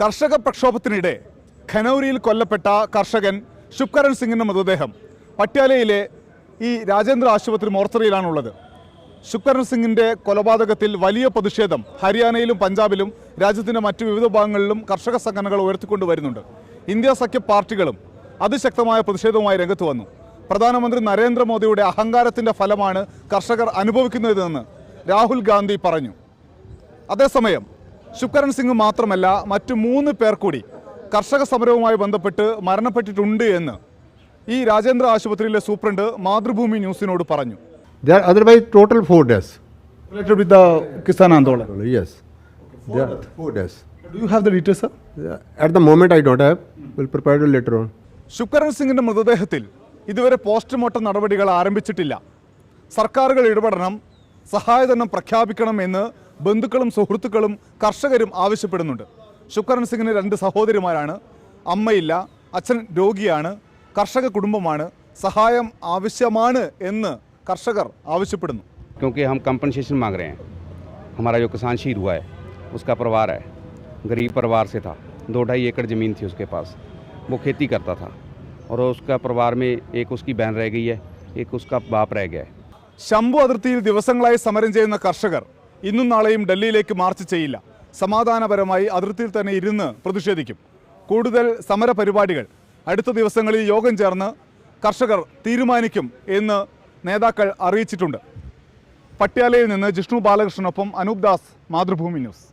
കർഷക പ്രക്ഷോഭത്തിനിടെ ഖനൌരിയിൽ കൊല്ലപ്പെട്ട കർഷകൻ ശുഭ്കരൺ സിംഗിന്റെ മൃതദേഹം പട്യാലയിലെ ഈ രാജേന്ദ്ര ആശുപത്രി മോർച്ചറിയിലാണുള്ളത്. ശുഭ്കരൺ സിംഗിന്റെ കൊലപാതകത്തിൽ വലിയ പ്രതിഷേധം ഹരിയാനയിലും പഞ്ചാബിലും രാജ്യത്തിന്റെ മറ്റു വിവിധ ഭാഗങ്ങളിലും കർഷക സംഘടനകൾ ഉയർത്തിക്കൊണ്ടുവരുന്നുണ്ട് ഇന്ത്യ സഖ്യ പാർട്ടികളും അതിശക്തമായ പ്രതിഷേധവുമായി രംഗത്ത് വന്നു. പ്രധാനമന്ത്രി നരേന്ദ്രമോദിയുടെ അഹങ്കാരത്തിന്റെ ഫലമാണ് കർഷകർ അനുഭവിക്കുന്നതെന്ന് രാഹുൽ ഗാന്ധി പറഞ്ഞു. അതേസമയം ശുഭ്കരൺ സിംഗ് മാത്രമല്ല മറ്റു മൂന്ന് പേർ കൂടി കർഷക സമരവുമായി ബന്ധപ്പെട്ട് മരണപ്പെട്ടിട്ടുണ്ട് എന്ന് ഈ രാജേന്ദ്ര ആശുപത്രിയിലെ സൂപ്രണ്ട് മാതൃഭൂമി ന്യൂസിനോട് പറഞ്ഞു. Related with the Kisan Andolan yes do you have the details sir At the moment, I don't have. We'll prepare it later on. സിംഗിന്റെ മൃതദേഹത്തിൽ ഇതുവരെ പോസ്റ്റ്മോർട്ടം നടപടികൾ ആരംഭിച്ചിട്ടില്ല. സർക്കാരുകൾ ഇടപെടണം സഹായധനം പ്രഖ്യാപിക്കണം എന്ന് ബന്ധുക്കളും സുഹൃത്തുക്കളും കർഷകരും ആവശ്യപ്പെടുന്നുണ്ട് ശുഭ്കരൺ സിംഗിന് രണ്ട് സഹോദരിമാരാണ് അമ്മയില്ല അച്ഛൻ രോഗിയാണ് കർഷക കുടുംബമാണ് സഹായം ആവശ്യമാണ് എന്ന് കർഷകർ ആവശ്യപ്പെടുന്നു क्योंकि हम कंपनसेशन मांग रहे हैं हमारा जो किसान शहीद हुआ है उसका परिवार है गरीब परिवार से था दो ढाई एकड़ ज़मीन थी उसके पास वो खेती करता था और उसका परिवार में एक उसकी बहन रह गई है एक उसका बाप रह गया है ശംഭു അതിർത്തിയിൽ ദിവസങ്ങളായി സമരം ചെയ്യുന്ന കർഷകർ ഇന്നും നാളെയും ഡൽഹിയിലേക്ക് മാർച്ച് ചെയ്യില്ല. സമാധാനപരമായി അതിർത്തിയിൽ തന്നെ ഇരുന്ന് പ്രതിഷേധിക്കും. കൂടുതൽ സമരപരിപാടികൾ. അടുത്ത ദിവസങ്ങളിൽ യോഗം ചേർന്ന് കർഷകർ തീരുമാനിക്കും എന്ന് നേതാക്കൾ അറിയിച്ചിട്ടുണ്ട്. പട്യാലയിൽ നിന്ന് ജിഷ്ണു ബാലകൃഷ്ണനൊപ്പം അനൂപ് ദാസ് മാതൃഭൂമി ന്യൂസ്.